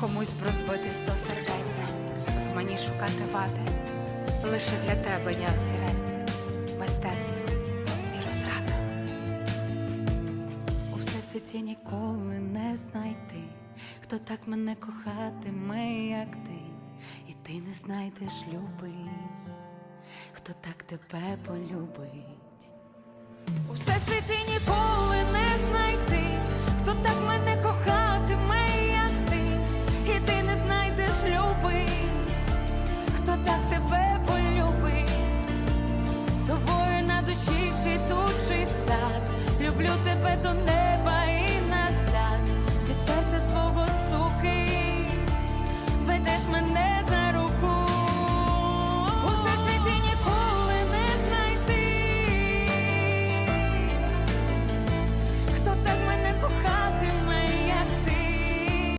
комусь б розбити сто сердець, в мені шукати вади. Лише для тебе я взірець, мистецтво і розрада. У всесвіті ніколи не знайти, хто так мене кохатиме, як ти, і ти не знайдеш любий, хто так тебе полюбить. 넌내